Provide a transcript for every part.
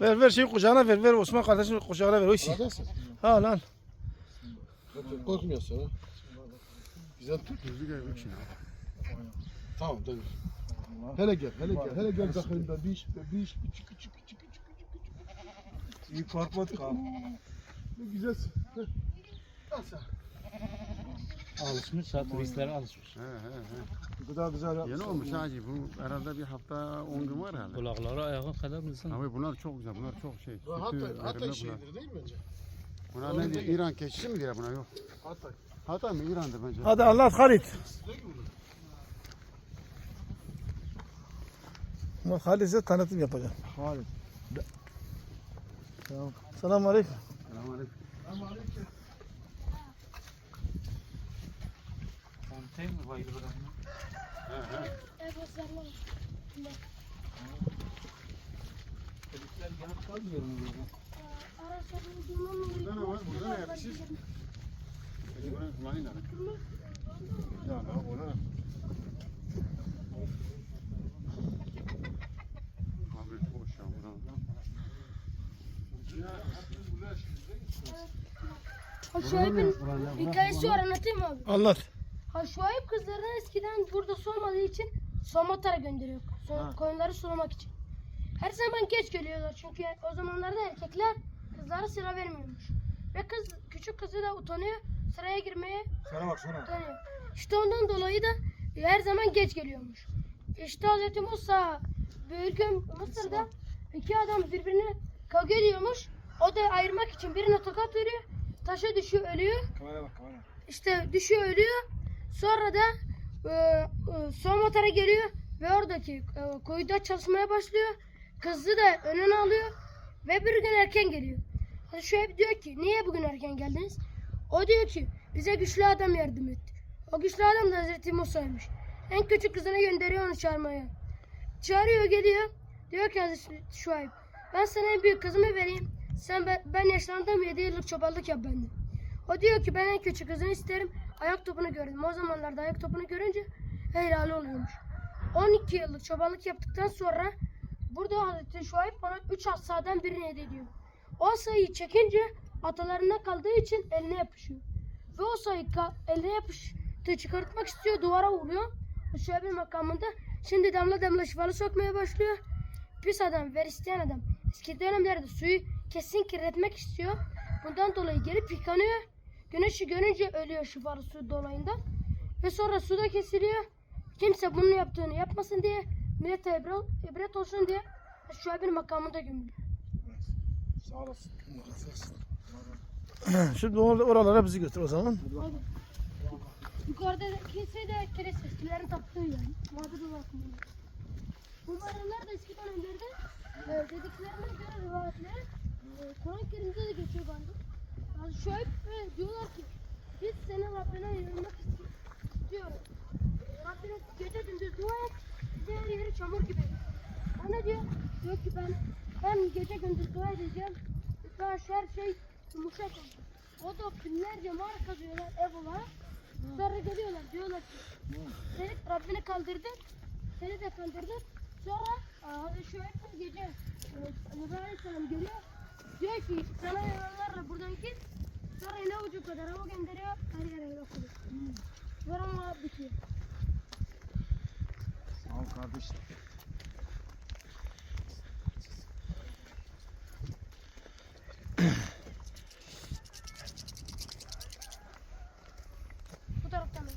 Ver ver şeyi kucağına ver ver Osman kardeşim kucağına ver o işi. Neredesin? Ha lan. Korkmuyorsun ha. Güzel tut. Tamam tabii. Hele gel, hele gel, hele gel bakayım da bir iş, bir iş, küçük küçük küçük küçük küçük. İyi korkmadık abi. Ne güzelsin. Al sen. Alışmış ha turistlere alışmış. He he he. Bu kadar güzel yapmışsın. Yeni olmuş hacı. Bu herhalde bir hafta 10 gün var herhalde. Kulakları ayağa kadar mısın? Abi bunlar çok güzel. Bunlar çok şey. Bu Hatay, Hatay bunlar. şeyidir değil mi bence? Bunlar ne diyor? İran keçisi mi diyor buna yok. Hatay. Hatay mı İran'dır bence. Hadi anlat Halit. Bak Halit size tanıtım yapacağım. Hayır. Selamun aleyküm. Selamünaleyküm. Ama aleyküm. Konteyner mi bayılır ama? He he. Turistler gelip kalmıyor mu burada? Burada ne var? Burada ne yapmışız? Peki bunu kullanayım da. Ya lan ona. Abi hoş ya buradan. Ha Şuayb'in hikayesi var anlatayım abi? Anlat. Ha Şuayb kızlarını eskiden burada su olmadığı için Somatara gönderiyor. So koyunları sulamak için. Her zaman geç geliyorlar çünkü o zamanlarda erkekler kızlara sıra vermiyormuş. Ve kız küçük kızı da utanıyor sıraya girmeye Sana bak sana. utanıyor. İşte ondan dolayı da her zaman geç geliyormuş. İşte Hz. Musa bir gün Mısır'da iki adam birbirine kavga ediyormuş. O da ayırmak için birine tokat veriyor. Taşa düşüyor ölüyor. Kamera bak kamera. İşte düşüyor ölüyor. Sonra da e, e, son motora geliyor ve oradaki e, kuyuda çalışmaya başlıyor. Kızı da önüne alıyor ve bir gün erken geliyor. Şuayb diyor ki niye bugün erken geldiniz? O diyor ki bize güçlü adam yardım etti. O güçlü adam da Hazreti Musa'ymış. En küçük kızını gönderiyor onu çağırmaya. Çağırıyor geliyor. Diyor ki Hazreti Şuayb ben sana en büyük kızımı vereyim. Sen ben, ben yaşlandım 7 yıllık çobanlık yap bende. O diyor ki ben en küçük kızını isterim. Ayak topunu gördüm. O zamanlarda ayak topunu görünce helal oluyormuş. 12 yıllık çobanlık yaptıktan sonra burada Hazreti Şuayb bana 3 asadan birini hediye ediyor. O asayı çekince atalarına kaldığı için eline yapışıyor. Ve o sayı eline yapıştığı çıkartmak istiyor duvara vuruyor. Şuayb'in makamında şimdi damla damla şifalı sokmaya başlıyor. Pis adam, isteyen adam. Eski dönemlerde suyu kesin kirletmek istiyor. Bundan dolayı gelip yıkanıyor. Güneşi görünce ölüyor şifalı su dolayından. Ve sonra suda kesiliyor. Kimse bunun yaptığını yapmasın diye millete ibret, ibret olsun diye Şuayb'in makamında gömülüyor. Sağ olasın. Şimdi or- oralara bizi götür o zaman. Yukarıda kilise de kilis eskilerin taptığı yer. Mağdur bakımında. Bu mağaralar da eski dönemlerde e, dediklerine göre rivayetlere e, Kur'an-ı Kerim'de de geçiyor galiba. Yani Şuayb e, diyorlar ki biz senin Rabbine isti- istiyoruz. Rabbine gece gündüz dua et. Her yeri çamur gibi. Ne diyor? Diyor ki ben ben gece gündüz dua edeceğim. Şu her şey yumuşak oldu. O da binlerce mağara kazıyorlar ev olarak. Sonra geliyorlar diyorlar ki seni Rabbini kaldırdın. Seni de kandırdın. Sonra e, bu gece e, İbrahim Aleyhisselam geliyor. Diyor ki sana yananlarla buradan git. Sonra ne ucu kadar hava gönderiyor. Her yere yok oluyor. Sonra ama bitiyor. Sağ ol kardeşim. Bu taraftan. da.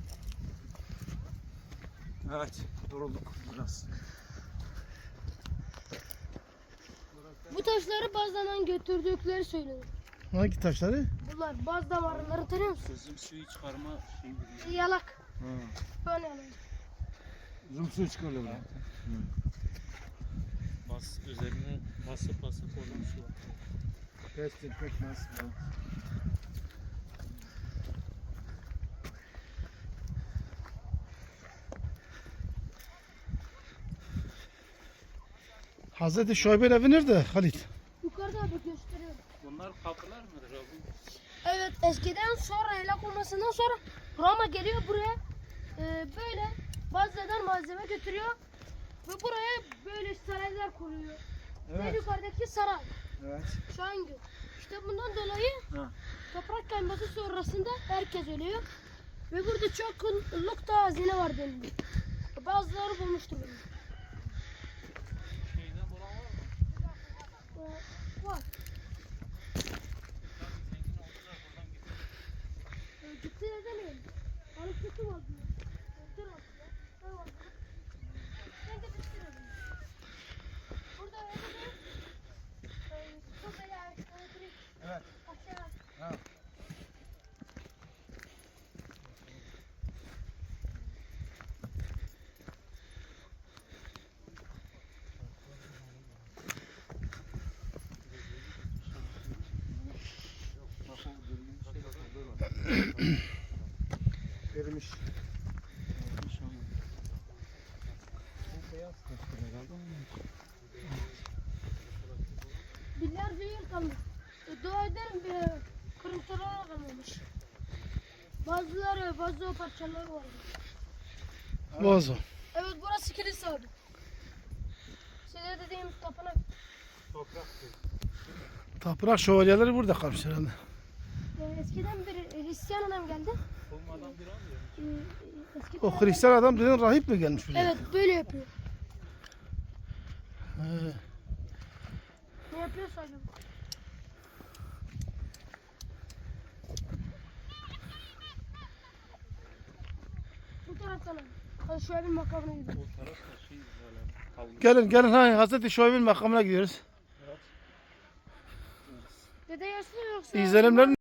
Evet yorulduk biraz. Bu taşları bazdan götürdükleri söyleniyor. Hangi taşları? Bunlar baz damarları tanıyor musun? Sözüm suyu çıkarma şeyi biliyor. Şey, yalak. Böyle yalak. Zoom suyu çıkarıyor buradan. Bas üzerine basıp basıp oradan su var. Pestil pekmez. Hazreti Şuayb'in evi nerede Halit? Yukarıda abi gösteriyor. Bunlar kapılar mıdır abi? Evet eskiden sonra helak olmasından sonra Roma geliyor buraya e, böyle bazıdan malzeme götürüyor ve buraya böyle saraylar kuruyor. Ve Evet. yukarıdaki saray. Evet. Şangı. İşte bundan dolayı Ha. toprak kayması sonrasında herkes ölüyor. Ve burada çok da hazine var deniliyor. Bazıları bulmuştur bunu. Şeyden bulan var mı? Ee, var. Ee, Gitti ne demeyelim. Balık kötü var diyor. Dur aslında. Ne var? Ben de bitirelim. Burada öyle de e, çok ayağı, elektrik, Evet. aşağı. Ha. Erimiş. Binlerce yıl kalmış. E, dua ederim bir kırıntılar kalmamış. Bazıları vazo parçaları var. Bozo. Evet burası kilise abi. Size dediğim tapınak. Tapınak şövalyeleri burada kalmış herhalde. E, eskiden bir Hristiyan adam geldi. Olmadan bir almıyor. E, e, eskiden O Hristiyan adam dediğin rahip mi gelmiş buraya? Evet böyle yapıyor. He. Ne yapıyorsa acaba? Bu taraftan şöyle bir makamına gidelim. O taraf da şey böyle. Gelin gelin ha Hazreti Şuayb'in makamına gidiyoruz. Dede yaşlı yoksa? İzlenimlerin